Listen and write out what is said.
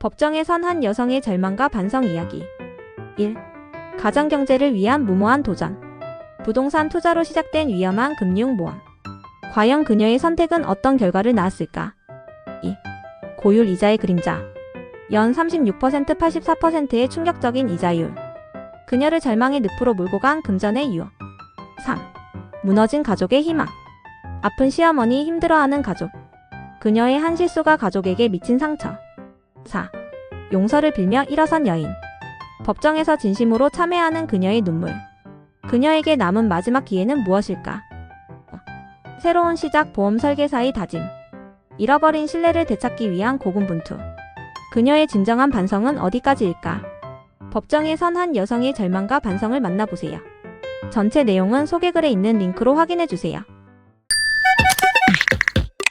법정에 선 한 여성의 절망과 반성 이야기. 1. 가정경제를 위한 무모한 도전. 부동산 투자로 시작된 위험한 금융모험. 과연 그녀의 선택은 어떤 결과를 낳았을까? 2. 고율 이자의 그림자. 연 36% 84%의 충격적인 이자율. 그녀를 절망의 늪으로 몰고 간 금전의 유혹. 3. 무너진 가족의 희망. 아픈 시어머니 힘들어하는 가족. 그녀의 한 실수가 가족에게 미친 상처. 4. 용서를 빌며 일어선 여인. 법정에서 진심으로 참회하는 그녀의 눈물. 그녀에게 남은 마지막 기회는 무엇일까? 새로운 시작 보험 설계사의 다짐. 잃어버린 신뢰를 되찾기 위한 고군분투. 그녀의 진정한 반성은 어디까지일까? 법정에 선 한 여성의 절망과 반성을 만나보세요. 전체 내용은 소개글에 있는 링크로 확인해 주세요.